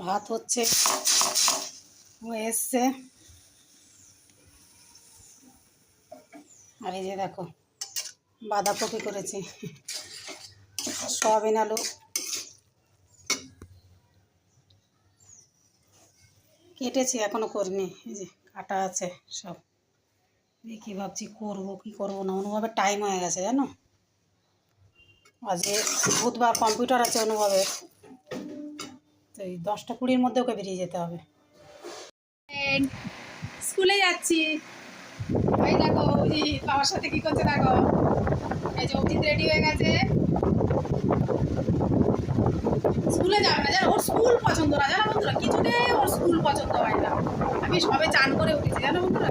ভাত হচ্ছে এসছে। আর এই যে দেখো, বাঁধাকপি করেছি, সয়াবিন আলু। কেটেছি, এখনও করিনি, এই যে কাটা আছে সব। দেখি ভাবছি করব, কি করব না অনুভবের টাইম হয়ে গেছে, জানো? আজকে বুধবার কম্পিউটার আছে অনুভবের তো এই দশটা কুড়ির মধ্যে ওকে বেরিয়ে যেতে হবে। স্কুলে যাচ্ছি। ওই দেখো ওই বাবার সাথে কি করছে দেখো? এই যে অভিজিৎ রেডি হয়ে গেছে। স্কুলে যাবে না, জানো? ওর স্কুল পছন্দ না, জানো বন্ধুরা? কিছুতেই ওর স্কুল পছন্দ হয় না। আমি সবে চান করে উঠেছি, জানো বন্ধুরা?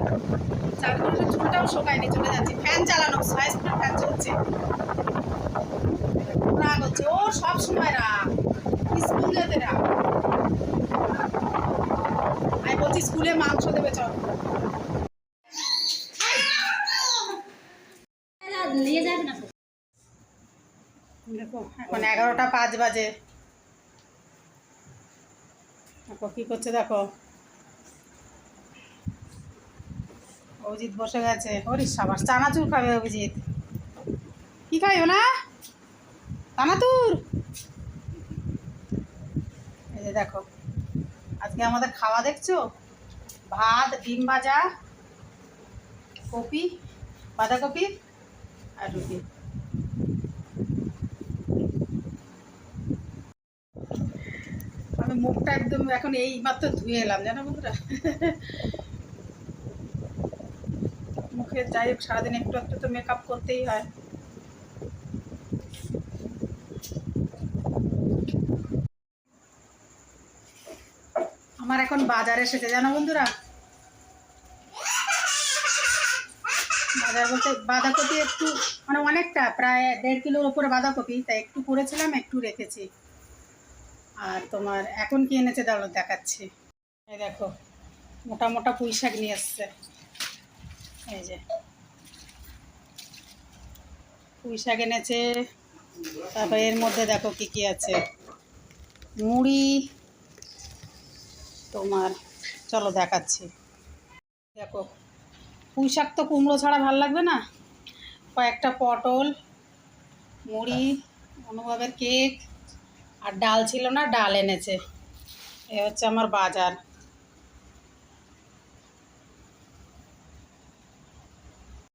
চান করে চুলটাও শোকায়নি, চলে যাচ্ছি। ফ্যান চালানো হাই স্কুলের ফ্যান চলছে রাগ হচ্ছে ও সব সময় রাগ স্কুল যেতে রাগ আমি বলছি স্কুলে মাংস দেবে চল দেখো এগারোটা পাঁচ বাজে। দেখো কী করছে, দেখো। অভিজিৎ বসে গেছে। ওরে সাবাস, চানাচুর খাবে অভিজিৎ। কি খাইও না? চানাচুর। এই যে দেখো, আজকে আমাদের খাওয়া দেখছ? ভাত, ডিম ভাজা, কপি, বাঁধাকপি আর রুটি। আমি মুখটা একদম এখন এই মাত্র ধুয়ে এলাম, জানো বন্ধুরা? মুখে যাই হোক, সারাদিন একটু একটু তো মেকআপ করতেই হয়। আমার এখন বাজার এসেছে, জানো বন্ধুরা? বাজার বলতে বাঁধাকপি একটু মানে অনেকটা, প্রায় দেড় কিলোর ওপরে বাঁধাকপি, তাই একটু করেছিলাম, একটু রেখেছি। আর তোমার এখন কি এনেছে দাঁড়ো দেখাচ্ছি। এই দেখো, মোটা মোটা পুঁই শাক নিয়ে এসছে। এই যে। পুঁই শাক এনেছে, তারপর এর মধ্যে দেখো কি কি আছে। মুড়ি, তোমার, চলো দেখাচ্ছি। দেখো পুঁই শাক তো কুমড়ো ছাড়া ভালো লাগবে না। কয়েকটা পটল, মুড়ি, অনুভবের কেক, আর ডাল ছিল না, ডাল এনেছে। এ হচ্ছে আমার বাজার।